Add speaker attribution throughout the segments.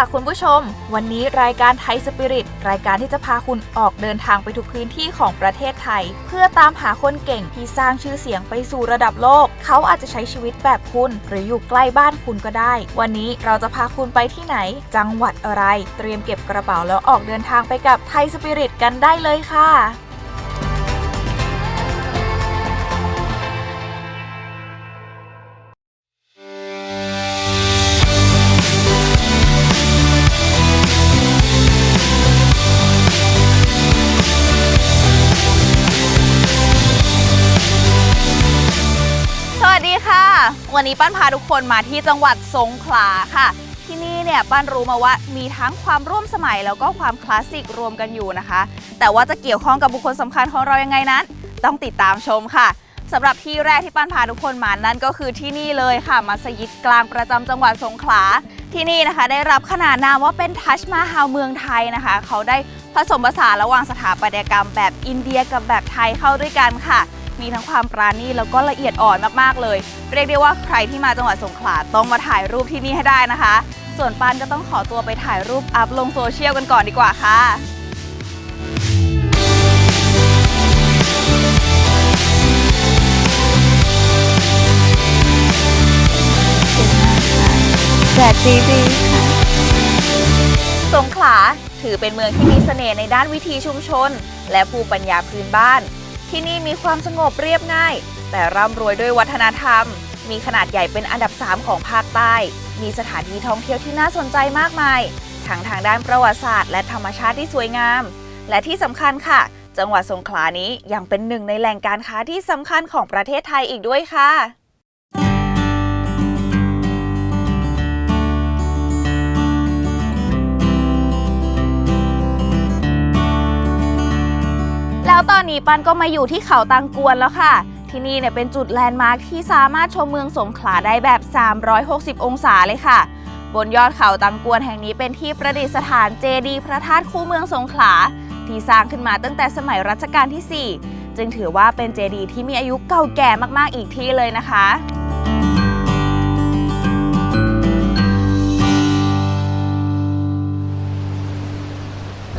Speaker 1: ค่ะคุณผู้ชม วันนี้รายการไทยสปิริตรายการที่จะพาคุณออกเดินทางไปทุกพื้นที่ของประเทศไทย เพื่อตามหาคนเก่งที่สร้างชื่อเสียงไปสู่ระดับโลก เขาอาจจะใช้ชีวิตแบบคุณ หรืออยู่ใกล้บ้านคุณก็ได้ วันนี้เราจะพาคุณไปที่ไหน จังหวัดอะไร เตรียมเก็บกระเป๋าแล้วออกเดินทางไปกับไทยสปิริตกันได้เลยค่ะ นนี้ปั้นพาทุกคนมาที่จังหวัดสงขลาค่ะ ที่นี่เนี่ยปั้นรู้มาว่ามีทั้งความร่วมสมัยแล้วก็ความคลาสสิกรวมกันอยู่นะคะ แต่ว่าจะเกี่ยวข้องกับบุคคลสำคัญของเรายังไงนั้น ต้องติดตามชมค่ะสำหรับที่แรกที่ปั้นพาทุกคนมานั่นก็คือที่นี่เลยค่ะมัสยิดกลางประจำจังหวัดสงขลาที่นี่นะคะ ได้รับขนานนามว่าเป็นทัชมาฮาลเมืองไทยนะคะ เขาได้ผสมผสานระหว่างสถาปัตยกรรมแบบอินเดียกับแบบไทยเข้าด้วยกันค่ะ มีทั้งความปราณีตแล้วก็ละเอียดอ่อนมากๆเลย เรียกได้ว่าใครที่มาจังหวัดสงขลาต้องมาถ่ายรูปที่นี่ให้ได้นะคะ ส่วนปันก็ต้องขอตัวไปถ่ายรูปอัพลงโซเชียลกันก่อนดีกว่าค่ะ
Speaker 2: แดดดีดีค่ะ
Speaker 1: สงขลาถือเป็นเมืองที่มีเสน่ห์ในด้านวิถีชุมชน และภูมิปัญญาพื้นบ้าน ที่นี่มีความสงบเรียบง่าย แต่ร่ำรวยด้วยวัฒนธรรม มีขนาดใหญ่เป็นอันดับ 3 ของภาคใต้ มีสถานที่ท่องเที่ยวที่น่าสนใจมากมาย ทั้งทางด้านประวัติศาสตร์ และธรรมชาติที่สวยงาม และที่สำคัญค่ะ จังหวัดสงขลานี้ยังเป็นหนึ่งในแหล่งการค้าที่สำคัญของประเทศไทยอีกด้วยค่ะ แล้วตอนนี้ปันก็มาอยู่ที่เขาตังกวนแล้วค่ะ ที่นี่เนี่ยเป็นจุดแลนด์มาร์คที่สามารถชมเมืองสงขลาได้แบบ 360 องศาเลยค่ะ บนยอดเขาตังกวนแห่งนี้เป็นที่ประดิษฐานเจดีย์พระธาตุคู่เมืองสงขลา ที่สร้างขึ้นมาตั้งแต่สมัยรัชกาลที่ 4 จึงถือว่าเป็นเจดีย์ที่มีอายุเก่าแก่มากๆอีกที่เลยนะคะ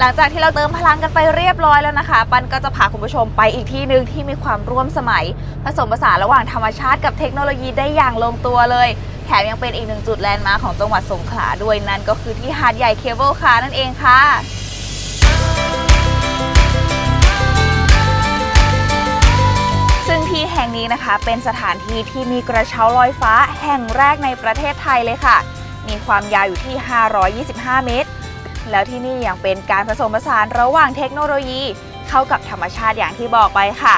Speaker 1: หลังจากที่เราเติมพลังกันไปเรียบร้อยแล้วนะคะ ปันก็จะพาคุณผู้ชมไปอีกที่หนึ่งที่มีความร่วมสมัย ผสมผสานระหว่างธรรมชาติกับเทคโนโลยีได้อย่างลงตัวเลย แถมยังเป็นอีกหนึ่งจุดแลนด์มาร์คของจังหวัดสงขลาด้วยนั่นก็คือที่หาดใหญ่เคเบิลคาร์นั่นเองค่ะซึ่งที่แห่งนี้นะคะเป็นสถานที่ที่มีกระเช้าลอยฟ้าแห่งแรกในประเทศไทยเลยค่ะ มีความยาวอยู่ที่ 525 เมตร แล้วที่นี่ยังเป็นการผสมผสานระหว่างเทคโนโลยี เข้ากับธรรมชาติอย่างที่บอกไปค่ะ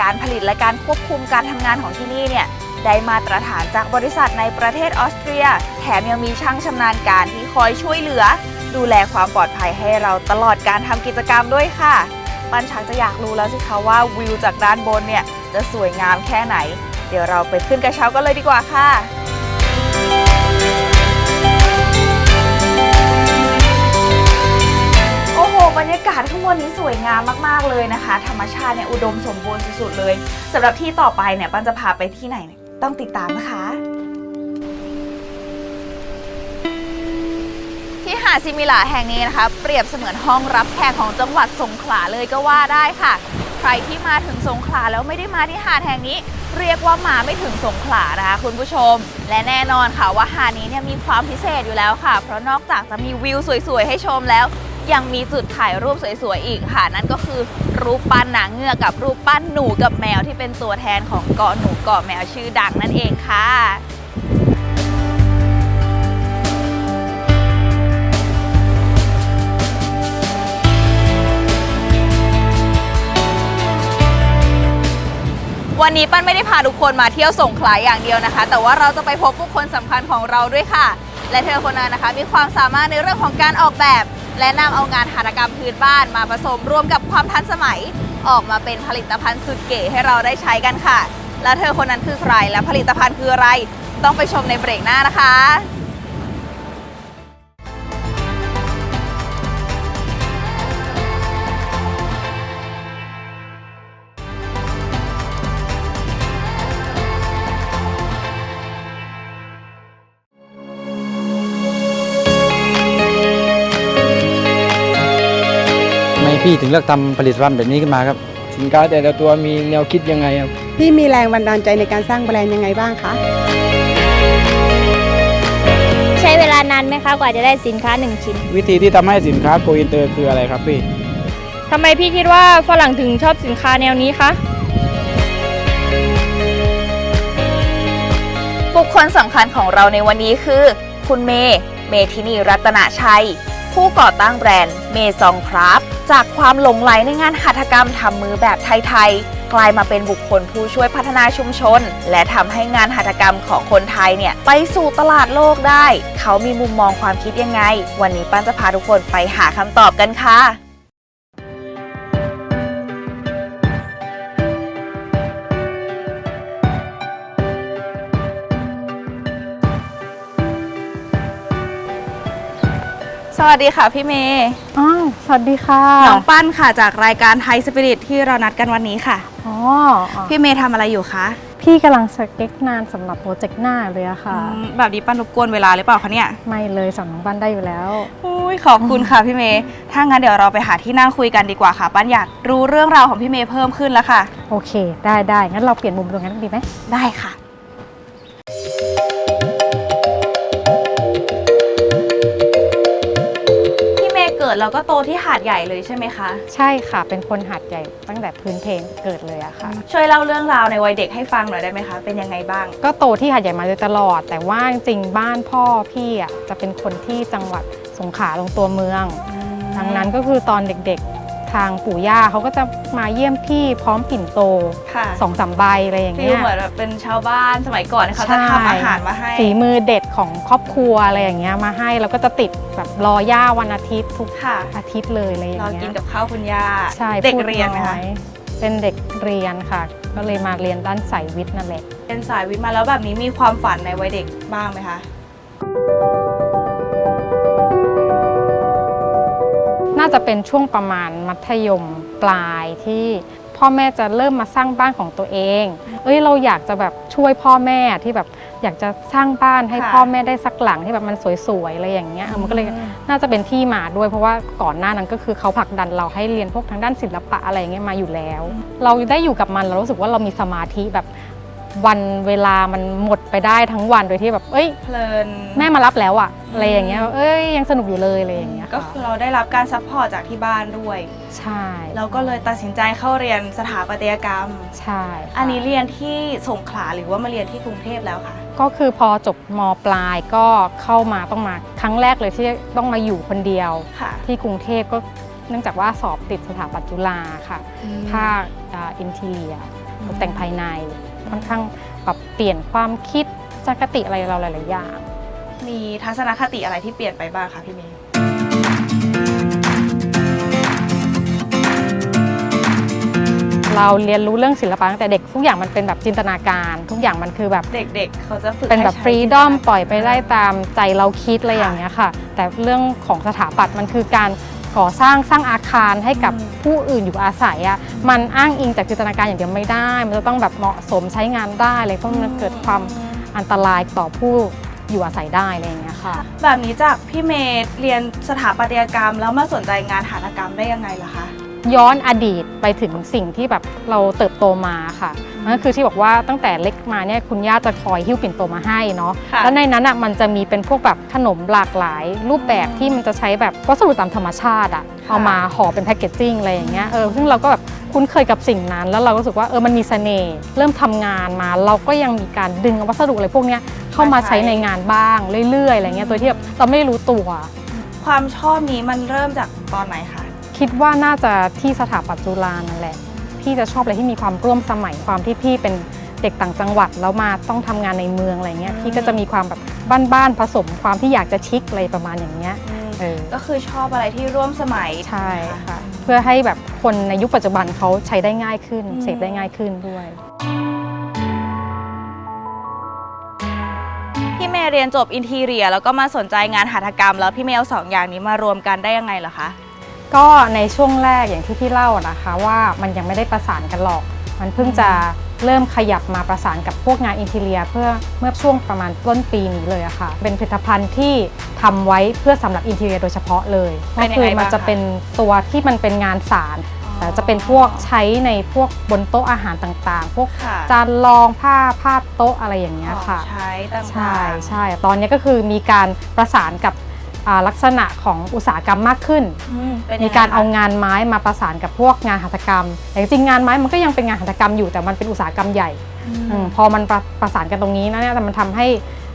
Speaker 1: การผลิตและการควบคุมการทำงานของที่นี่เนี่ยได้มาตรฐานจากบริษัทในประเทศออสเตรีย แถมยังมีช่างชำนาญการที่คอยช่วยเหลือ ดูแลความปลอดภัยให้เราตลอดการทำกิจกรรมด้วยค่ะ ปันชักจะอยากรู้แล้วสิคะว่าวิวจากด้านบนเนี่ยจะสวยงามแค่ไหน เดี๋ยวเราไปขึ้นกระเช้ากันเลยดีกว่าค่ะ บรรยากาศข้างบนนี้สวยงามมาก ๆ เลยนะคะ ธรรมชาติเนี่ยอุดมสมบูรณ์สุดๆเลยสำหรับที่ต่อไปเนี่ยปันจะพาไปที่ไหนต้องติดตามนะคะ ที่หาดซิมิลาแห่งนี้นะคะ เปรียบเสมือนห้องรับแขกของจังหวัดสงขลาเลยก็ว่าได้ค่ะ ใครที่มาถึงสงขลาแล้วไม่ได้มาที่หาดแห่งนี้ เรียกว่ามาไม่ถึงสงขลานะคะคุณผู้ชม และแน่นอนค่ะว่าหาดนี้เนี่ยมีความพิเศษอยู่แล้วค่ะ เพราะนอกจากจะมีวิวสวยๆให้ชมแล้ว ยังมีจุดถ่ายรูปสวยๆอีกค่ะ นั่นก็คือรูปปั้นหนางเงือกกับรูปปั้นหนูกับแมวที่เป็นตัวแทนของเกาะหนูเกาะแมวชื่อดังนั่นเองค่ะวันนี้ปั้นไม่ได้พาทุกคนมาเที่ยวสงขลายอย่างเดียวนะคะ แต่ว่าเราจะไปพบผู้คนสำคัญของเราด้วยค่ะ และเธอคนนั้นนะคะ มีความสามารถในเรื่องของการออกแบบ และนำเอางานหัตถกรรมพื้นบ้านมาผสมร่วมกับความทันสมัย ออกมาเป็นผลิตภัณฑ์สุดเก๋ให้เราได้ใช้กันค่ะ และเธอคนนั้นคือใครและผลิตภัณฑ์คืออะไร ต้องไปชมในเบรกหน้านะคะ
Speaker 3: พี่ถึงเลือกทำผลิตภัณฑ์แบบนี้ขึ้นมาครับ
Speaker 4: สินค้าแต่ละตัวมีแนวคิดยังไงครับ
Speaker 5: พี่มีแรงบันดาลใจในการสร้างแบรนด์ยังไงบ้างคะ
Speaker 2: ใช้เวลานานไหมคะกว่าจะได้สินค้าหนึ่งชิ้น
Speaker 4: วิธีที่ทำให้สินค้าโกอินเตอร์คืออะไรครับพี่
Speaker 6: ทำไมพี่คิดว่าฝรั่งถึงชอบสินค้าแนวนี้คะ
Speaker 1: บุคคลสำคัญของเราในวันนี้คือ คุณเมย์เมทินีรัตนชัย ผู้ก่อตั้งแบรนด์เมซองคราฟ จากความหลงไหลในงานหัตถกรรมทำมือแบบไทยๆ กลายมาเป็นบุคคลผู้ช่วยพัฒนาชุมชน และทำให้งานหัตถกรรมของคนไทยเนี่ย ไปสู่ตลาดโลกได้ เขามีมุมมองความคิดยังไง วันนี้ปั้นจะพาทุกคนไปหาคำตอบกันค่ะ สวัสดีค่ะพี่เมย์
Speaker 7: อ้าวสวัสดีค่ะ
Speaker 1: น้องปั้นค่ะจากรายการไทยสปิริตที่เรานัดกันวันนี้ค่ะ
Speaker 7: อ๋อ
Speaker 1: พี่เมย์ทำอะไรอยู่คะ
Speaker 7: พี่กำลังสเก็ตงานสำหรับโปรเจกต์หน้าเลยอะค่ะ
Speaker 1: อืมแบบนี้ปั้นรบกวนเวลาหรือเปล่าคะเนี่ย
Speaker 7: ไม่เลยสอนน้องบ้านได้อยู่แล้ว
Speaker 1: อุ้ยขอบคุณค่ะพี่เมย์ถ้างั้นเดี๋ยวเราไปหาที่นั่งคุยกันดีกว่าค่ะ ปั้นอยากรู้เรื่องราวของพี่เมย์เพิ่มขึ้นแล้วค่ะ
Speaker 7: โอเค ได้ได้งั้นเราเปลี่ยนมุมตรงนั้นดีไหม
Speaker 1: ได้ค่ะ ดแล้วก็โตที่หาดใหญ่เลยใช่ไหมคะ
Speaker 7: ใช่ค่ะ เป็นคนหัดใหญ่ตั้งแต่พื้นเพเกิดเลยอะค่ะ
Speaker 1: ช่วยเล่าเรื่องราวในวัยเด็กให้ฟังหน่อยได้ไหมคะ เป็นยังไงบ้าง
Speaker 7: ก็โตที่หัดใหญ่มาโดยตลอด แต่ว่าจริงๆบ้านพ่อพี่อะจะเป็นคนที่จังหวัดสงขลาตรงตัวเมือง ดังนั้นก็คือตอนเด็กๆ ทางปู่ย่าเขาก็จะมาเยี่ยมพี่พร้อมปิ่นโต
Speaker 1: ค่ะ
Speaker 7: สองสามใบอะไรอย่าง
Speaker 1: ฟี
Speaker 7: เงี้
Speaker 1: ล
Speaker 7: ย
Speaker 1: เหมือนแบบเป็นชาวบ้านสมัยก่อนเขาจะทำอาหารมาให้
Speaker 7: ฝีมือเด็ดของครอบครัวอะไรอย่างเงี้ยมาให้แล้วก็จะติดแบบรอย่าวันอาทิตย์ทุก
Speaker 1: ค่ะ
Speaker 7: อาทิตย์เลยอะไรอย่าง
Speaker 1: เรา
Speaker 7: เงี้ย
Speaker 1: กินกับข้าวคุณย่า
Speaker 7: ใช่
Speaker 1: เด็ก
Speaker 7: พู
Speaker 1: เรียนไหมคะ
Speaker 7: อยเป็นเด็กเรียนค่ะ ก็เลยมาเรียนด้านสายวิทย์นั่นแหละ
Speaker 1: เป็นสายวิทย์มาแล้วแบบนี้มีความฝันในวัยเด็กบ้างไหมคะ
Speaker 7: น่าจะเป็นช่วงประมาณมัธยมปลายที่พ่อแม่จะเริ่มมาสร้างบ้านของตัวเอง เอ้ยเราอยากจะแบบช่วยพ่อแม่ที่แบบอยากจะสร้างบ้านให้
Speaker 1: ค่ะ
Speaker 7: พ่อแม่ได้สักหลังที่แบบมันสวยๆอะไรอย่างเงี้ยเออมันก็เลยน่าจะเป็นที่มาด้วยเพราะว่าก่อนหน้านั้นก็คือเขาผลักดันเราให้เรียนพวกทางด้านศิลปะอะไรอย่างเงี้ยมาอยู่แล้ว เราได้อยู่กับมันเรารู้สึกว่าเรามีสมาธิแบบ วันเวลามันหมดไปได้ทั้งวันโดยที่แบบ เอ้ย
Speaker 1: เพลิน
Speaker 7: แม่มารับแล้วอะอะไรอย่างเงี้ยเอ้ยยังสนุกอยู่เลยอะไรอย่างเงี้ย
Speaker 1: ก็
Speaker 7: ค่ะ
Speaker 1: คือเราได้รับการซัพพอร์ตจากที่บ้านด้วย
Speaker 7: ใช่
Speaker 1: เราก็เลยตัดสินใจเข้าเรียนสถาปัตยกรรม
Speaker 7: ใช่ค่ะ
Speaker 1: อันนี้เรียนที่สงขลาหรือว่ามาเรียนที่กรุงเทพแล้วคะ
Speaker 7: ก็คือพอจบมปลายก็เข้ามาต้องมาครั้งแรกเลยที่ต้องมาอยู่คนเดียว
Speaker 1: ค่ะ
Speaker 7: ที่กรุงเทพก็เนื่องจากว่าสอบติดสถาปัตย์จุฬาค่ะภาคอินทีเลียตกแต่งภายใน ค่อนข้างปรับเปลี่ยนความคิดจักติอะไรเราหลาย ๆ อย่าง
Speaker 1: มีทัศนคติอะไรที่เปลี่ยนไปบ้างคะพี่เมย์
Speaker 7: เราเรียนรู้เรื่องศิลปะตั้งแต่เด็กทุกอย่างมันเป็นแบบจินตนาการ ทุกอย่างมันคือแบบ
Speaker 1: เด็กๆ เขาจะฝึก
Speaker 7: เป็นแบบ
Speaker 1: ให้
Speaker 7: ฟ
Speaker 1: ใช้
Speaker 7: รีดอม
Speaker 1: จินตนาการ
Speaker 7: ปล่อยไปได้ตามใจเราคิดอะไร
Speaker 1: ค่ะ
Speaker 7: อย่างเงี้ยค่ะ แต่เรื่องของสถาปัตย์มันคือการ ก่อสร้างสร้างอาคารให้กับ
Speaker 1: อืม
Speaker 7: ผู้อื่นอยู่อาศัยอะมันอ้างอิงจากจินตนาการอย่างเดียวไม่ได้ มันจะต้องแบบเหมาะสมใช้งานได้เลยเพราะมันเกิดความอันตรายต่อผู้อยู่อาศัยได้อะไรอย่างเงี้ยค่ะ
Speaker 1: แบบนี้จากพี่เมย์เรียนสถาปัตยกรรม แล้วมาสนใจงานหัตถกรรมได้ยังไงล่ะคะ
Speaker 7: ย้อนอดีตไปถึงสิ่งที่แบบเราเติบโตมาค่ะ นั่นคือที่บอกว่าตั้งแต่เล็กมาเนี่ยคุณย่าจะคอยหิ้วปิ่นโตมาให้เนาะ
Speaker 1: ค่ะ
Speaker 7: แล้วในนั้นอะมันจะมีเป็นพวกแบบขนมหลากหลาย รูปแบบที่มันจะใช้แบบวัสดุตามธรรมชาติอะ
Speaker 1: ค่ะ
Speaker 7: เอามาห่อเป็นแพคเกจจิ้งอะไรอย่างเงี้ยเออซึ่งเราก็แบบคุ้นเคยกับสิ่งนั้น แล้วเราก็รู้สึกว่าเออมันมีเสน่ห์เริ่มทำงานมา เราก็ยังมีการดึงวัสดุอะไรพวกเนี้ยเข้ามาใช้ในงานบ้างเรื่อยๆอะไรเงี้ยโดยที่แบบเราไม่รู้ตัว
Speaker 1: ความชอบนี้มันเริ่มจากตอนไหนคะ
Speaker 7: คิดว่าน่าจะที่สถาปัตย์จุฬานั่นแหละ พี่จะชอบอะไรที่มีความร่วมสมัยความที่พี่เป็นเด็กต่างจังหวัดแล้วมาต้องทำงานในเมืองอะไรเงี้ย
Speaker 8: อืม
Speaker 7: พี่ก็จะมีความแบบบ้านๆผสมความที่อยากจะชิคอะไรประมาณอย่างเงี้ยเออ
Speaker 8: ก็คือชอบอะไรที่ร่วมสมัย
Speaker 7: ใช่
Speaker 8: ถูกไหม
Speaker 7: ค่ะเพื่อให้แบบคนในยุคปัจจุบันเขาใช้ได้ง่ายขึ้น
Speaker 8: อืม
Speaker 7: เสพได้ง่ายขึ้นด้วย
Speaker 8: พี่เมย์เรียนจบอินทีเรียแล้วก็มาสนใจงานหัตถกรรม แล้วพี่เมย์เอาสองอย่างนี้มารวมกันได้ยังไงเหรอคะ
Speaker 7: ก็ในช่วงแรกอย่างที่พี่เล่าอะนะคะว่ามันยังไม่ได้ประสานกันหรอก มันเพิ่งจะเริ่มขยับมาประสานกับพวกงานอินทีเรียเพื่อเมื่อช่วงประมาณต้นปีนี้เลยอะค่ะ เป็นผลิตภัณฑ์ที่ทำไว้เพื่อสำหรับอินทีเรียโดยเฉพาะเลย
Speaker 8: เป็
Speaker 7: ก็
Speaker 8: นยังไง
Speaker 7: คือมัน
Speaker 8: บ้างคะ
Speaker 7: จะเป็นตัวที่มันเป็นงานสารแต่จะเป็นพวกใช้ในพวกบนโต๊ะอาหารต่างๆ พวก
Speaker 8: ค่ะ
Speaker 7: จานรองผ้าภาพโต๊ะอะไรอย่างเงี้ยค่ะ
Speaker 8: ของใช้ต่างๆ
Speaker 7: ใช่ใช่ตอนนี้ก็คือมีการประสานกับอ่า ลักษณะของอุตสาหกรรมมากขึ้น
Speaker 8: อืมเป็นยังไง
Speaker 7: มีการเอา
Speaker 8: คะ
Speaker 7: งานไม้มาประสานกับพวกงานหัตถกรรม แต่จริงๆงานไม้มันก็ยังเป็นงานหัตถกรรมอยู่แต่มันเป็นอุตสาหกรรมใหญ่
Speaker 8: อืม
Speaker 7: อมพอมันประประสานกันตรงนี้นะเนี่ยแต่มันทำให้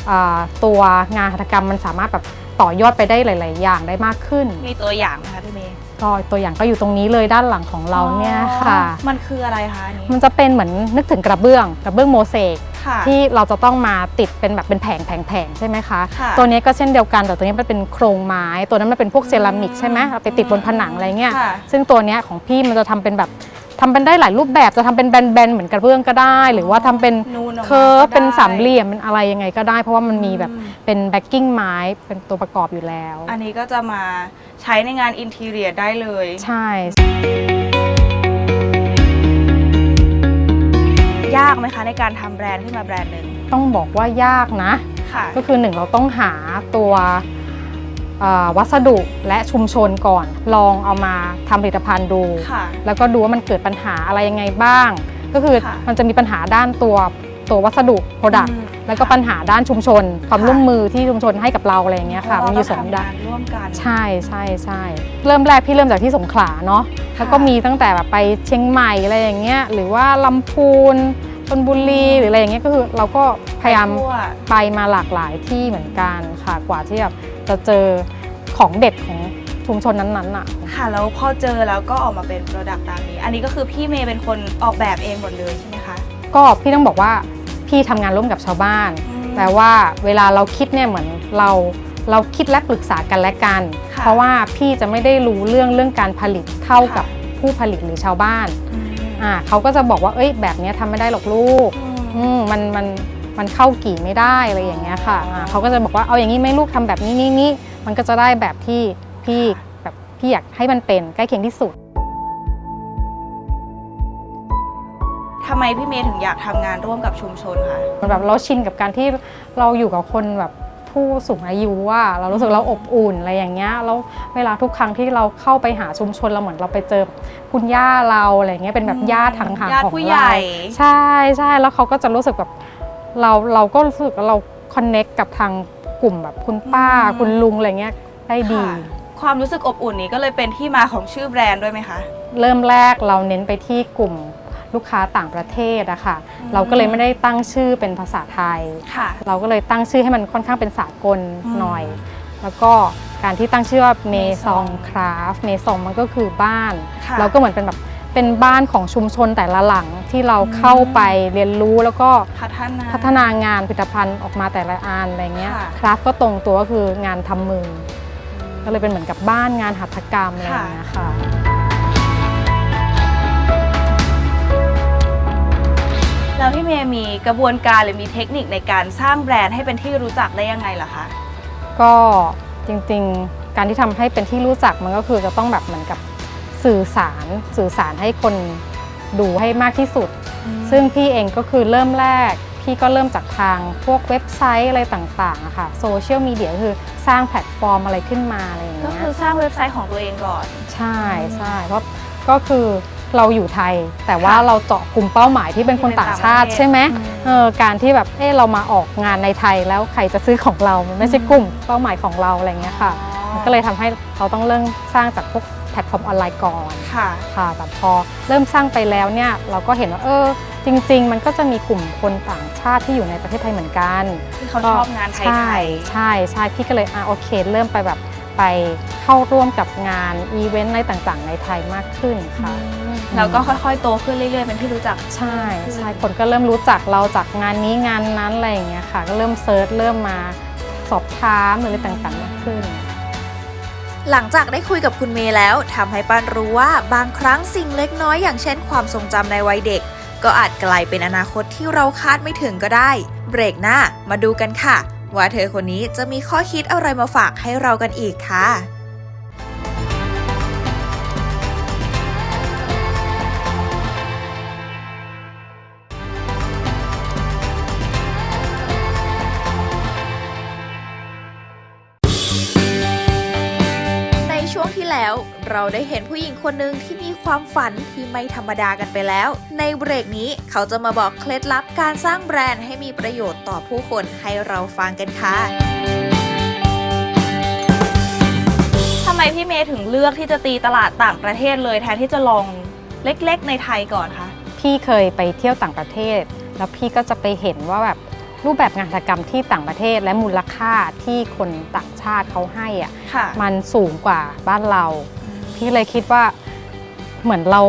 Speaker 7: อ่าตัวงานหัตถกรรมมันสามารถแบบต่อยอดไปได้หลาย ๆ อย่างได้มากขึ้น
Speaker 8: มีตัวอย่างไหมคะพี่เมย์
Speaker 7: ก็ตัวอย่างก็อยู่ตรงนี้เลยด้านหลังของเราเนี่ยค่ะ
Speaker 8: อ๋อมันคืออะไรคะอันนี้
Speaker 7: มันจะเป็นเหมือนนึกถึงกระเบื้องกระเบื้องโมเสก
Speaker 8: ค่ะ
Speaker 7: ที่เราจะต้องมาติดเป็นแบบเป็นแผงแผงแผงใช่ไหมคะ
Speaker 8: ค่ะ
Speaker 7: ตัวนี้ก็เช่นเดียวกันแต่ตัวนี้มันเป็นโครงไม้ ตัวนั้นมันเป็นพวกเซรามิกใช่ไหมเอาไปติดบนผนังอะไรเงี้ย
Speaker 8: ค่ะ
Speaker 7: ซึ่งตัวเนี้ยของพี่มันจะทำเป็นแบบ ทำเป็นได้หลายรูปแบบจะทำเป็นแบนๆเหมือนกระเบื้องก็ได้ หรือว่าทำเป็น
Speaker 8: นูนออกมา
Speaker 7: เคิร์ฟ
Speaker 8: ก็ได้
Speaker 7: เป็นสามเหลี่ยมเป็นอะไรยังไงก็ได้ เพราะว่ามันมีแบบ
Speaker 8: อืม
Speaker 7: เป็นแบ็กกิ้งไม้เป็นตัวประกอบอยู่แล้ว
Speaker 8: อันนี้ก็จะมาใช้ในงานอินทีเรียได้เลย
Speaker 7: ใช่
Speaker 8: ยากไหมคะในการทำแบรนด์ขึ้นมาแบรนด์หนึ่ง
Speaker 7: ต้องบอกว่ายากนะ
Speaker 8: ค่ะ
Speaker 7: ก็คือหนึ่งเราต้องหาตัวเอ่อ วัสดุและชุมชนก่อน ลองเอามาทำผลิตภัณฑ์ดู
Speaker 8: ค่ะ
Speaker 7: แล้วก็ดูว่ามันเกิดปัญหาอะไรยังไงบ้าง ก็คือ
Speaker 8: ค่ะ
Speaker 7: มันจะมีปัญหาด้านตัวตัววัสดุโปรดัก
Speaker 8: อืม
Speaker 7: แล้วก็ปัญหาด้านชุมชน ความ
Speaker 8: ค่ะ
Speaker 7: ร่วมมือที่ชุมชนให้กับเราอะไรอย่างเงี้ยค่ะ
Speaker 8: เพ
Speaker 7: มัน
Speaker 8: ราะ
Speaker 7: มี
Speaker 8: ว่า
Speaker 7: สอง
Speaker 8: เรา
Speaker 7: ด้าน
Speaker 8: ทำงร่วมกัน
Speaker 7: ใช่ใช่ใช่เริ่มแรกพี่เริ่มจากที่สงขลาเนาะแล้วก็มีตั้งแต่แบบไปเชียงใหม่อะไรอย่างเงี้ยหรือว่าลำพูนชนบุรีหรืออะไรอย่างเงี้ยก็คือเราก็พยายาม
Speaker 8: ไปทั่ว
Speaker 7: ไปมาหลากหลายที่เหมือนกันค่ะกว่าที่แบบ จะเจอของเด็ดของชุมชนนั้นๆอะ
Speaker 8: ค่ะ แล้วพอเจอแล้วก็ออกมาเป็นโปรดักต์ตามนี้ อันนี้ก็คือพี่เมย์เป็นคนออกแบบเองหมดเลยใช่ไหมคะ
Speaker 7: ก็พี่ต้องบอกว่าพี่ทำงานร่วมกับชาวบ้าน
Speaker 8: อืม
Speaker 7: แต่ว่าเวลาเราคิดเนี่ยเหมือนเราเราคิดและปรึกษากันและกัน
Speaker 8: ค่ะ
Speaker 7: เพราะว่าพี่จะไม่ได้รู้เรื่องเรื่องการผลิตเท่า
Speaker 8: ค่ะ
Speaker 7: กับผู้ผลิตหรือชาวบ้าน
Speaker 8: อืม
Speaker 7: อ่าเขาก็จะบอกว่าเอ้ยแบบเนี้ยทำไม่ได้หรอกลูก
Speaker 8: อืม
Speaker 7: อืมมันมัน มันเข้ากี่ไม่ได้อะไรอย่างเงี้ยค่ะอ่าเขาก็จะบอกว่าเอาอย่างนี้ไหม่ลูกทำแบบนี้นี้นี้มันก็จะได้แบบที่พี่แบบพี่อยากให้มันเป็นใกล้เคียงที่สุด
Speaker 8: ทำไมพี่เมย์ถึงอยากทำงานร่วมกับชุมชนคะ
Speaker 7: มันแบบเราชินกับการที่เราอยู่กับคนแบบผู้สูงอายุว่าเรารู้สึกเราอบอุ่นอะไรอย่างเงี้ยแล้วเวลาทุกครั้งที่เราเข้าไปหาชุมชนเราเหมือนเราไปเจอคุณย่าเราอะไรเงี้ยเป็นแบบญาติทางห่าง
Speaker 8: ญาติ
Speaker 7: ของ
Speaker 8: ผู้ให
Speaker 7: เรา
Speaker 8: ญ่
Speaker 7: ใช่ใช่แล้วเขาก็จะรู้สึกแบบ เราเราก็รู้สึกว่าเราคอนเน็กกับทางกลุ่มแบบคุณป้า
Speaker 8: อืม
Speaker 7: คุณลุงอะไรเงี้ยได้ดี
Speaker 8: ค่ะความรู้สึกอบอุ่นนี้ก็เลยเป็นที่มาของชื่อแบรนด์ด้วยไหมคะ
Speaker 7: เริ่มแรกเราเน้นไปที่กลุ่มลูกค้าต่างประเทศอะค่ะ
Speaker 8: อืม
Speaker 7: เราก็เลยไม่ได้ตั้งชื่อเป็นภาษาไทย
Speaker 8: ค่ะ
Speaker 7: เราก็เลยตั้งชื่อให้มันค่อนข้างเป็นสากล
Speaker 8: อืม
Speaker 7: หน่อย แล้วก็การที่ตั้งชื่อว่าเมซอง
Speaker 8: Maison
Speaker 7: คราฟเมซองมันก็คือบ้าน
Speaker 8: ค่ะ
Speaker 7: เราก็เหมือนเป็นแบบ เป็นบ้านของชุมชนแต่ละหลังที่เรา
Speaker 8: อืม
Speaker 7: เข้าไปเรียนรู้แล้วก็
Speaker 8: พัฒนา
Speaker 7: พัฒนางานผลิตภัณฑ์ออกมาแต่ละอันอะไรเงี้ย
Speaker 8: ค่ะ
Speaker 7: คราฟก็ตรงตัวก็คืองานทำมือ ก็เลยเป็นเหมือนกับบ้านงานหัตถกรรมอะไรอย่างเงี้ยค่ะ
Speaker 8: แล้วพี่เมย์มีกระบวนการหรือมีเทคนิคในการสร้างแบรนด์ให้เป็นที่รู้จักได้ยังไงล่ะคะ
Speaker 7: ก็จริงๆ การที่ทำให้เป็นที่รู้จักมันก็คือจะต้องแบบเหมือนกับ สื่อสารสื่อสารให้คนดูให้มากที่สุด ซึ่งพี่เองก็คือเริ่มแรก พี่ก็เริ่มจากทางพวกเว็บไซต์อะไรต่างๆอะค่ะโซเชียลมีเดียก็คือสร้างแพลตฟอร์มอะไรขึ้นมาอะไรอย่าง
Speaker 8: ก็
Speaker 7: เงี้ย
Speaker 8: คือสร้างเว็บไซต์ของตัวเองก่อน
Speaker 7: ใช่ใช่เพราะก็คือเราอยู่ไทย แต่ว่า
Speaker 8: ค่ะ
Speaker 7: เราเจาะกลุ่มเป้าหมายที่เป็นคนต่างชาติ
Speaker 8: ที่เป็นต่างประเทศ
Speaker 7: ใช่ไหม
Speaker 8: อืม
Speaker 7: เออการที่แบบเออเรามาออกงานในไทยแล้วใครจะซื้อของเรามันไม่ใช่กลุ่มเป้าหมายของเราอะไรเงี้ยค่ะ มันก็เลยทำให้เราต้องเริ่มสร้างจากพวกแพลตฟอร์มออนไลน์ก่อน
Speaker 8: ค่ะ
Speaker 7: ค่ะแต่พอเริ่มสร้างไปแล้วเนี่ยเราก็เห็นว่าเออจริง ๆ มันก็จะมีกลุ่มคนต่างชาติที่อยู่ในประเทศไทยเหมือนกัน
Speaker 8: ที่เขาชอบงานไท
Speaker 7: ใช่
Speaker 8: ย
Speaker 7: ใช่ใช่พี่ก็เลยอะโอเค เริ่มไปแบบไปเข้าร่วมกับงานอีเวนต์อะไรต่างๆ ในไทยมากขึ้น
Speaker 8: ๆ
Speaker 7: ค่ะ
Speaker 8: อืม
Speaker 1: แล้วก็ค่อยๆ โตขึ้นเรื่อยๆ เป็นที่รู้จัก
Speaker 7: ใช่ใช่คนก็เริ่มรู้จักเราจากงานนี้งานนั้นอะไรอย่างเงี้ยค่ะ ก็เริ่มเซิร์ชเริ่มมาสอบถามอะไรต่างๆมากขึ้น
Speaker 1: หลังจากได้คุยกับคุณเมย์แล้วทำให้ป้านรู้ว่าบางครั้งสิ่งเล็กน้อยอย่างเช่นความทรงจำในวัยเด็ก ก็อาจกลายเป็นอนาคตที่เราคาดไม่ถึงก็ได้ เบรกหน้ามาดูกันค่ะ ว่าเธอคนนี้จะมีข้อคิดอะไรมาฝากให้เรากันอีกค่ะ ที่แล้ว เราได้เห็นผู้หญิงคนหนึ่งที่มีความฝันที่ไม่ธรรมดากันไปแล้ว ในเบรกนี้เขาจะมาบอกเคล็ดลับการสร้างแบรนด์ให้มีประโยชน์ต่อผู้คนให้เราฟังกันค่ะทำไมพี่เมย์ถึงเลือกที่จะตีตลาดต่างประเทศเลยแทนที่จะลองเล็กๆ ในไทยก่อนคะ
Speaker 7: พี่เคยไปเที่ยวต่างประเทศ แล้วพี่ก็จะไปเห็นว่าแบบ รูปแบบงานหัตถกรรมที่ต่างประเทศและมูลค่าที่คนต่างชาติเขาให้อะ
Speaker 1: ค่ะ
Speaker 7: มันสูงกว่าบ้านเรา พี่เลยคิดว่าเหมือนเรา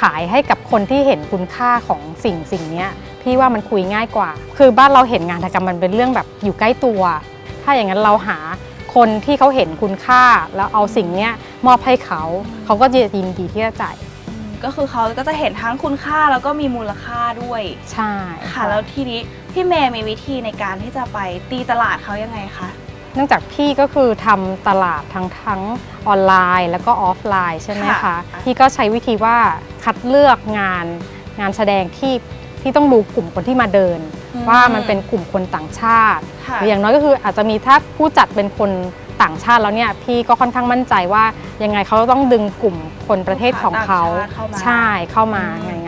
Speaker 7: ขายให้กับคนที่เห็นคุณค่าของสิ่งสิ่งเนี้ยพี่ว่ามันคุยง่ายกว่า คือบ้านเราเห็นงานหัตถกรรมมันเป็นเรื่องแบบอยู่ใกล้ตัว ถ้าอย่างนั้นเราหาคนที่เขาเห็นคุณค่าแล้วเอาสิ่งเนี้ยมอบให้เขาเขาก็จะยินดีที่จะจ่าย
Speaker 1: ก็คือเขาก็จะเห็นทั้งคุณค่าแล้วก็มีมูลค่าด้วย
Speaker 7: ใช่
Speaker 1: ค่ะแล้วทีนี้ พี่เมย์มีวิธีในการที่จะไปตีตลาดเขายังไงคะ
Speaker 7: เนื่องจากพี่ก็คือทำตลาดทั้งทั้งออนไลน์แล้วก็ออฟไลน์ใช่ไหม
Speaker 1: ค่ะ
Speaker 7: คะพี่ก็ใช้วิธีว่าคัดเลือกงานงานแสดงที่ที่ต้องดูกลุ่มคนที่มาเดินว่ามันเป็นกลุ่มคนต่างชาติ
Speaker 1: ค่ะ
Speaker 7: หรืออย่างน้อยก็คืออาจจะมีถ้าผู้จัดเป็นคนต่างชาติแล้วเนี่ยพี่ก็ค่อนข้างมั่นใจว่ายังไงเขาต้องดึงกลุ่มคนประเทศของเขา
Speaker 1: ลูกค้าต่างชาติเข้ามา
Speaker 7: ใช่เข้ามา
Speaker 1: อืม
Speaker 7: ในงานนี้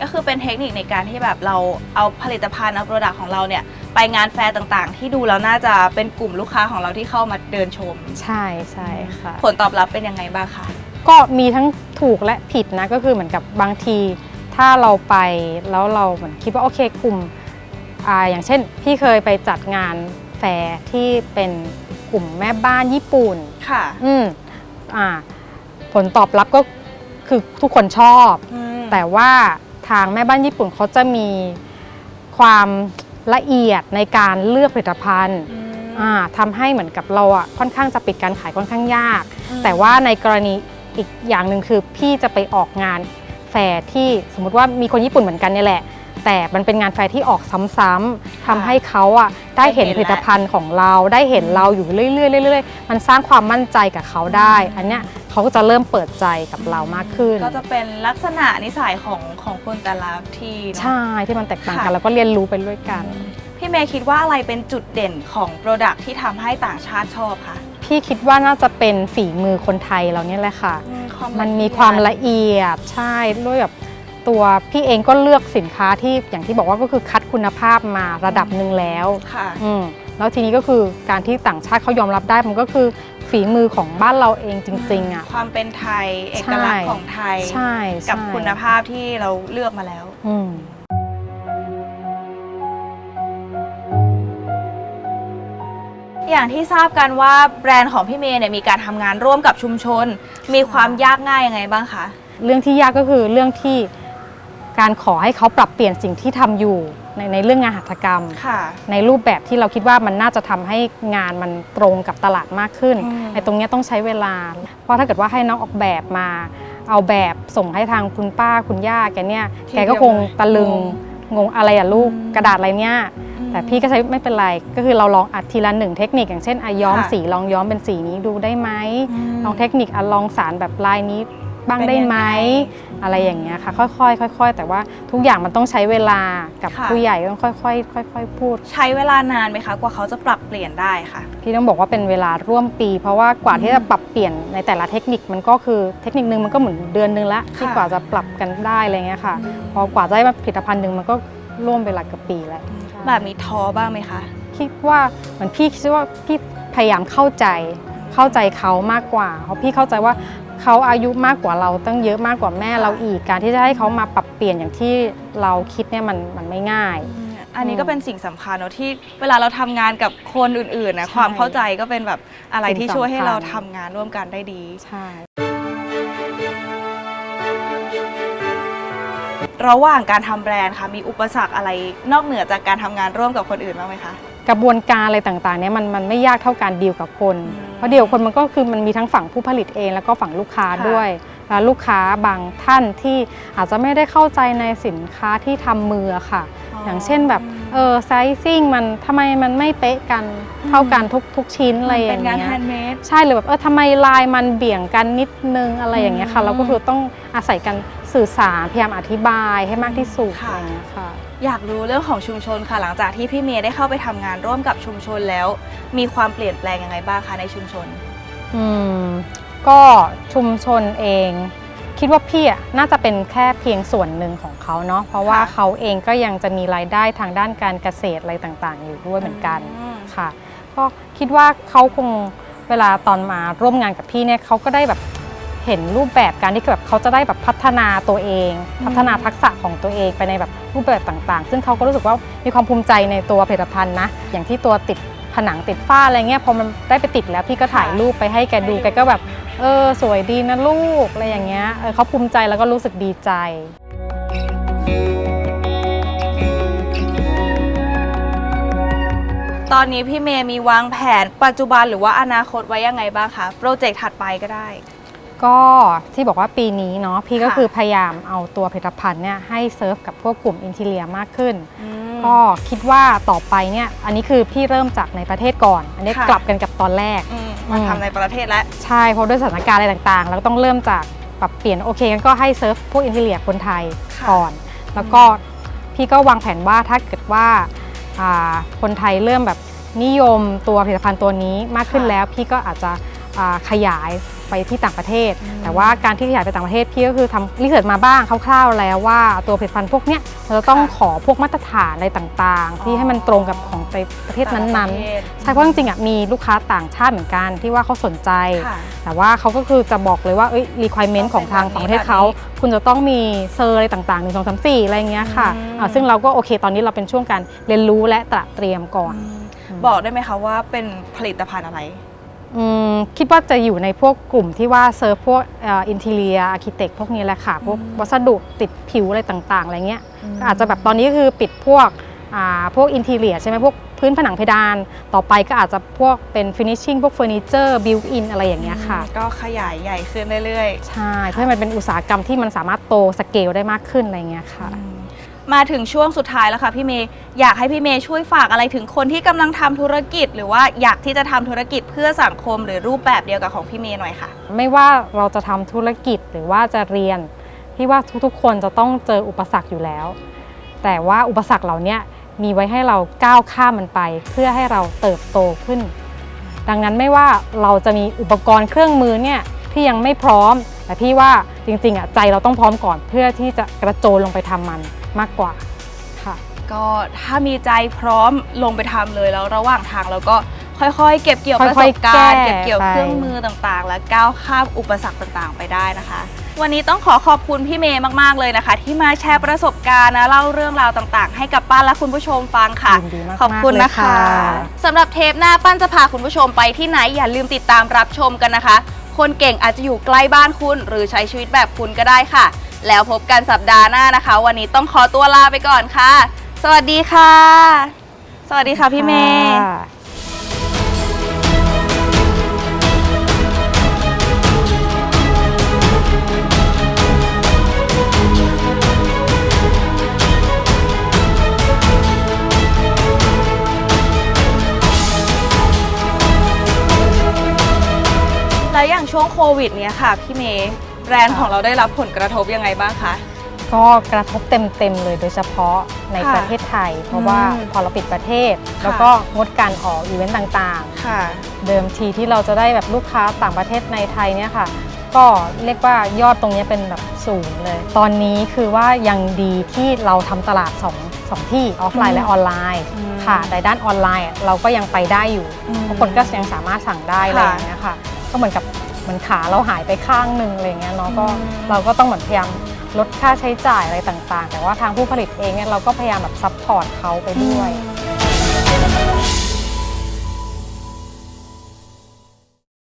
Speaker 1: ก็คือเป็นเทคนิคในการที่แบบเราเอาผลิตภัณฑ์เอาโปรดักต์ของเราเนี่ยไปงานแฟร์ต่างๆ ที่ดูแล้วน่าจะเป็นกลุ่มลูกค้าของเราที่เข้ามาเดินชม
Speaker 7: ใช่ใช่ค่ะ
Speaker 1: ผลตอบรับเป็นยังไงบ้างคะ
Speaker 7: ก็มีทั้งถูกและผิดนะก็คือเหมือนกับบางที ถ้าเราไปแล้วเราเหมือนคิดว่าโอเคกลุ่มอ่าอย่างเช่น พี่เคยไปจัดงานแฟร์ที่เป็นกลุ่มแม่บ้านญี่ปุ่น
Speaker 1: ค่ะ
Speaker 7: อืมอ่า ผลตอบรับก็คือทุกคนชอบ แต่ว่า ทางแม่บ้านญี่ปุ่นเขาจะมีความละเอียดในการเลือกผลิตภัณฑ์อ่าทำให้เหมือนกับเราอะค่อนข้างจะปิดการขายค่อนข้างยาก แต่ว่าในกรณีอีกอย่างหนึ่งคือพี่จะไปออกงานแฟร์ที่สมมติว่ามีคนญี่ปุ่นเหมือนกันเนี่ยแหละ แต่มันเป็นงานแฟร์ที่ออกซ้ำๆทำให้เขาอะได้เห็นผลิตภัณฑ์ของเราได้เห็นเราอยู่เรื่อยๆเรื่อยๆมันสร้างความมั่นใจกับเขาได้ อันเนี้ยเขาก็จะเริ่มเปิดใจกับเรามากขึ้น
Speaker 1: ก็จะเป็นลักษณะนิสัยของของคนแต่ละที่เนอะ
Speaker 7: ใช่ที่มันแตกต่างกัน
Speaker 1: ค่ะ
Speaker 7: แล้วก็เรียนรู้ไปด้วยกัน
Speaker 1: พี่เมย์คิดว่าอะไรเป็นจุดเด่นของโปรดักที่ทำให้ต่างชาติชอบคะ
Speaker 7: พี่คิดว่าน่าจะเป็นฝีมือคนไทยเราเนี่ยแหละค่ะ มันมีความละเอียดใช่ด้วยแบบ ตัวพี่เองก็เลือกสินค้าที่อย่างที่บอกว่าก็คือคัดคุณภาพมาระดับหนึ่งแล้ว
Speaker 1: ค่ะ
Speaker 7: อืมแล้วทีนี้ก็คือการที่ต่างชาติเขายอมรับได้มันก็คือฝีมือของบ้านเราเองจริงๆอะ
Speaker 1: ความเป็นไทยเอกลักษณ์ของไทย
Speaker 7: ใช่ใช่
Speaker 1: กับคุณภาพที่เราเลือกมาแล้ว
Speaker 7: อืม
Speaker 1: อย่างที่ทราบกันว่าแบรนด์ของพี่เมย์เนี่ยมีการทำงานร่วมกับชุมชน มีความยากง่ายยังไงบ้างคะ
Speaker 7: เรื่องที่ยากก็คือเรื่องที่ การขอให้เขาปรับเปลี่ยนสิ่งที่ทำอยู่ในในเรื่องงานหัตถกรรม
Speaker 1: ค่ะ
Speaker 7: ในรูปแบบที่เราคิดว่ามันน่าจะทำให้งานมันตรงกับตลาดมากขึ้น
Speaker 1: อืม
Speaker 7: ในตรงเนี้ยต้องใช้เวลา เพราะถ้าเกิดว่าให้น้องออกแบบมา เอาแบบส่งให้ทางคุณป้าคุณย่าแกเนี่ย แกก็คงตะลึงงงอะไรอะลูกกระดาษอะไรเนี่ยแต่พี่ก็ใช้ไม่เป็นไร ก็คือเราลองอัดทีละหนึ่งเทคนิคอย่างเช่นอะย้อม
Speaker 1: ค่ะ
Speaker 7: สีลองย้อมเป็นสีนี้ดูได้ไหม
Speaker 1: ม
Speaker 7: ลองเทคนิคอะลองสารแบบลายนี้บ้าง
Speaker 1: เป็น
Speaker 7: ได้
Speaker 1: ยัง
Speaker 7: ไหม
Speaker 1: ไง
Speaker 7: อะไรอย่างเงี้ยค่ะค่อยๆค่อย ๆ แต่ว่าทุกอย่างมันต้องใช้เวลากับ
Speaker 1: ค่ะ
Speaker 7: ผู้ใหญ่ต้องค่อยๆค่อย ๆ พูด
Speaker 1: ใช้เวลานานไหมคะกว่าเขาจะปรับเปลี่ยนได้ค่ะ
Speaker 7: พี่ต้องบอกว่าเป็นเวลาร่วมปี เพราะว่ากว่าที่จะปรับเปลี่ยนในแต่ละเทคนิคมันก็คือเทคนิคนึงมันก็เหมือนเดือนนึงละที่กว่าจะปรับกันได้อะไรเงี้ยค่ะ พอกว่าจะได้มาผลิตภัณฑ์หนึ่งมันก็ร่วมเวลาเกับปีแล้ว
Speaker 1: แบบมีท้อบ้างไหมคะ
Speaker 7: คิดว่าเหมือนพี่คิดว่าพี่พยายามเข้าใจเข้าใจเขามากกว่า เพราะพี่เข้าใจว่า เขาอายุมากกว่าเราตั้งเยอะมากกว่าแม่เราอีกการที่จะให้เขามาปรับเปลี่ยนอย่างที่เราคิดเนี่ยมันมันไม่ง่าย
Speaker 1: อันนี้ก็เป็นสิ่งสำคัญเนอะที่เวลาเราทำงานกับคนอื่นๆนะ
Speaker 7: ใช่
Speaker 1: ความเข้าใจก็เป็นแบบอะไรที่
Speaker 7: สิ่งสำคัญ
Speaker 1: ช่วยให้เราทำงานร่วมกันได้ดี
Speaker 7: ใช่
Speaker 8: ระหว่างการทำแบรนด์ค่ะมีอุปสรรคอะไรนอกเหนือจากการทำงานร่วมกับคนอื่นบ้างไหมคะ
Speaker 7: กระบวนการอะไรต่างๆเนี่ยมันมันไม่ยากเท่าการดีลกับคน
Speaker 8: อืม
Speaker 7: เพราะดีลกับคนมันก็คือมันมีทั้งฝั่งผู้ผลิตเอง แล้วก็ฝั่งลูกค้า
Speaker 8: ค่ะ
Speaker 7: ด้วยแล้วลูกค้าบางท่านที่อาจจะไม่ได้เข้าใจในสินค้าที่ทำมือค่ะ อย่างเช่นแบบเออไซซิ่งมันทำไมมันไม่เป๊ะกันเท่ากันทุกทุกชิ้นอะไรอ
Speaker 8: เป็
Speaker 7: ย่านง
Speaker 8: งาน
Speaker 7: เงี้
Speaker 8: แฮ
Speaker 7: ย
Speaker 8: นด์เมด
Speaker 7: ใช่เลยแบบเออทำไมลายมันเบี่ยงกันนิดนึงอะไรอย่างเงี้ยค่ะ
Speaker 8: อืม
Speaker 7: เราก็คือต้องอาศัยกันสื่อสารพยายามอธิบายให้มากที่สุด
Speaker 8: ค่ะ
Speaker 7: อะไรอย่างเงี้ยค่ะ
Speaker 8: อยากรู้เรื่องของชุมชนค่ะ หลังจากที่พี่เมย์ได้เข้าไปทำงานร่วมกับชุมชนแล้ว มีความเปลี่ยนแปลงยังไงบ้างคะในชุมชน
Speaker 7: อืมก็ชุมชนเอง คิดว่าพี่อะน่าจะเป็นแค่เพียงส่วนหนึ่งของเขาเนาะเพราะว่า
Speaker 8: ค่ะ
Speaker 7: เขาเองก็ยังจะมีรายได้ทางด้านการเกษตรอะไรต่างๆ อยู่ด้วยเหมือนกัน
Speaker 8: อืม
Speaker 7: ค่ะก็คิดว่าเขาคงเวลาตอนมาร่วมงานกับพี่เนี่ยเขาก็ได้แบบ เห็นรูปแบบการที่แบบเขาจะได้แบบพัฒนาตัวเอง
Speaker 8: อืม
Speaker 7: พัฒนาทักษะของตัวเองไปในแบบรูปแบบต่างๆ ซึ่งเขาก็รู้สึกว่ามีความภูมิใจในตัวผลิตภัณฑ์นะ อย่างที่ตัวติดผนังติดฝ้าอะไรเงี้ยพอมันได้ไปติดแล้วพี่ก็ถ่ายรูปไปให้แกดูแกก็แบบเออสวยดีนะลูกอะไรอย่างเงี้ยเออเขาภูมิใจแล้วก็รู้สึกดีใจ
Speaker 8: ตอนนี้พี่เมย์มีวางแผนปัจจุบันหรือว่าอนาคตไว้ยังไงบ้างคะ โปรเจกต์ถัดไปก็ได้
Speaker 7: ก็ที่บอกว่าปีนี้เนาะพี่ก็
Speaker 8: ค่ะ
Speaker 7: คือพยายามเอาตัวผลิตภัณฑ์เนี่ยให้เซิร์ฟกับพวกกลุ่มอินทีเลียมากขึ้น
Speaker 8: อืม
Speaker 7: ก็คิดว่าต่อไปเนี่ยอันนี้คือพี่เริ่มจากในประเทศก่อน อันนี้
Speaker 8: ค่ะ
Speaker 7: กลับกันกับตอนแรก
Speaker 8: อืมมา
Speaker 7: อืม
Speaker 8: ทำในประเทศแล้ว
Speaker 7: ใช่เพราะด้วยสถานการณ์อะไรต่างๆเราก็ต้องเริ่มจากปรับเปลี่ยนโอเคงั้นก็ให้เซิร์ฟพวกอินเทเลียคนไทย
Speaker 8: ค่ะ
Speaker 7: ก่อน แล้วก็พี่ก็วางแผนว่าถ้าเกิดว่าอ่าคนไทยเริ่มแบบนิยมตัวผลิตภัณฑ์ตัวนี้มากขึ้น
Speaker 8: ค่ะ
Speaker 7: แล้ว พี่ก็อาจจะอ่าขยาย ไปที่ต่างประเทศ
Speaker 8: อืม
Speaker 7: แต่ว่าการที่ขยายไปต่างประเทศพี่ก็คือทำรีเสิร์ชมาบ้างคร่าวๆแล้วว่าตัวผลิตภัณฑ์พวกเนี้ยเราจะต้อง
Speaker 8: ค่ะ
Speaker 7: ขอพวกมาตรฐานอะไรต่างๆ ที่ให้มันตรงกับของในประเทศนั้น
Speaker 8: ต่าง
Speaker 7: ๆ
Speaker 8: ประเทศ
Speaker 7: ใช่เพราะจริงๆอะมีลูกค้าต่างชาติเหมือนกันที่ว่าเขาสนใจ
Speaker 8: ค่ะ
Speaker 7: แต่ว่าเขาก็คือจะบอกเลยว่าเอ้ย requirement ของทาง
Speaker 8: ต้องเป็น
Speaker 7: ฝั่งประเทศเขา
Speaker 8: แบบนี้
Speaker 7: คุณจะต้องมีเซอร์อะไรต่างๆ1 2 3 4อะไรเงี้ยค่ะ
Speaker 8: อืม
Speaker 7: อ่าซึ่งเราก็โอเคตอนนี้เราเป็นช่วงการเรียนรู้และตระเตรียมก่อน
Speaker 8: อืมบอกได้ไหมคะว่าเป็นผลิตภัณฑ์อะไร
Speaker 7: อืม คิดว่าจะอยู่ในพวกกลุ่มที่ว่าเซิร์ฟพวกอินเทเลียอาร์เคเต็กพวกนี้แหละค่ะ พวก
Speaker 8: อืม
Speaker 7: วัสดุติดผิวอะไรต่างๆ อะไรเงี้ย
Speaker 8: อืม
Speaker 7: ก็อาจจะแบบตอนนี้ก็คือปิดพวกอ่าพวกอินเทเลียใช่ไหมพวกพื้นผนังเพดาน ต่อไปก็อาจจะพวกเป็นฟินิชชิ่งพวกเฟอร์นิเจอร์บิวอินอะไรอย่างเงี้ยค่ะ
Speaker 8: ก็ขยายใหญ่ขึ้นเรื่อย
Speaker 7: ใช่ เพื่อให้มันเป็นอุตสาหกรรมที่มันสามารถโตสเกลได้มากขึ้นอะไรเงี้ยค่ะ
Speaker 8: ๆ มาถึงช่วงสุดท้ายแล้วค่ะพี่เมย์อยากให้พี่เมย์ช่วยฝากอะไรถึงคนที่กำลังทำธุรกิจ หรือว่าอยากที่จะทำธุรกิจเพื่อสังคมหรือรูปแบบเดียวกับของพี่เมย์หน่อยค่ะ
Speaker 7: ไม่ว่าเราจะทำธุรกิจหรือว่าจะเรียนพี่ว่าทุกๆ คนจะต้องเจออุปสรรคอยู่แล้ว แต่ว่าอุปสรรคเหล่าเนี้ยมีไว้ให้เราก้าวข้ามมันไป เพื่อให้เราเติบโตขึ้น ดังนั้นไม่ว่าเราจะมีอุปกรณ์เครื่องมือเนี่ยที่ยังไม่พร้อม แต่พี่ว่าจริงๆอะใจเราต้องพร้อมก่อนเพื่อที่จะกระโจนลงไปทำมัน มากกว่าค่ะ
Speaker 8: ก็ถ้ามีใจพร้อมลงไปทำเลยแล้วระหว่างทางเราก็ค่อยๆ เก็บเกี่ยวประส
Speaker 7: ค่อย
Speaker 8: บ
Speaker 7: ๆ
Speaker 8: การณ์
Speaker 7: แก้
Speaker 8: เก็บเกี่ยว
Speaker 7: ไป
Speaker 8: เครื่องมือต่างๆ และก้าวข้ามอุปสรรคต่างๆ ไปได้นะคะ วันนี้ต้องขอขอบคุณพี่เมย์มากๆเลยนะคะ ที่มาแชร์ประสบการณ์นะเล่าเรื่องราวต่างๆ ให้กับป้านและคุณผู้ชมฟังค่ะ
Speaker 7: ยินดีมากๆ
Speaker 8: ขอบคุณ
Speaker 7: เลย
Speaker 8: นะคะ
Speaker 7: ค่ะ
Speaker 8: สำหรับเทปหน้าปั้นจะพาคุณผู้ชมไปที่ไหนอย่าลืมติดตามรับชมกันนะคะ คนเก่งอาจจะอยู่ใกล้บ้านคุณ หรือใช้ชีวิตแบบคุณก็ได้ค่ะ แล้วพบกันสัปดาห์หน้านะคะ วันนี้ต้องขอตัวลาไปก่อนค่ะ สวัสดีค่ะ สวัสดีค่ะพี่เมย์แล้วอย่างช่วงโควิดเนี้ยค่ะพี่เมย์ แบรนด์ของเราได้รับผลกระทบยังไงบ้างคะ
Speaker 7: ก็กระทบเต็มๆเลยโดยเฉพาะใน
Speaker 8: ค่ะ
Speaker 7: ประเทศไทย เพราะว่า
Speaker 8: อืม
Speaker 7: พอเราปิดประเทศ
Speaker 8: ค่ะ
Speaker 7: แล้วก็งดการออกอีเวนต์ต่าง
Speaker 8: ค่ะ
Speaker 7: ๆ เดิมทีที่เราจะได้แบบลูกค้าต่างประเทศในไทยเนี่ยค่ะ ก็เรียกว่ายอดตรงเนี้ยเป็นแบบสูงเลย ตอนนี้คือว่ายังดีที่เราทำตลาด2สองที่ออฟไลน์และออนไลน์
Speaker 8: อืม
Speaker 7: ค่ะในด้านออนไลน์อะเราก็ยังไปได้อยู่
Speaker 8: อืม
Speaker 7: เพราะคนก็ยังสามารถสั่งได้อะไร
Speaker 8: ค่ะ
Speaker 7: อย่างเงี้ยค่ะ ก็เหมือนกับ เหมือนขาเราหายไปข้างหนึ่งอะไรเงี้ยเนาะก็
Speaker 8: อืม
Speaker 7: เราก็ต้องเหมือนพยายามลดค่าใช้จ่ายอะไรต่างๆ แต่ว่าทางผู้ผลิตเองเนี่ยเราก็พยายามแบบซัพพอร์ตเขาไปด้วย
Speaker 8: อืม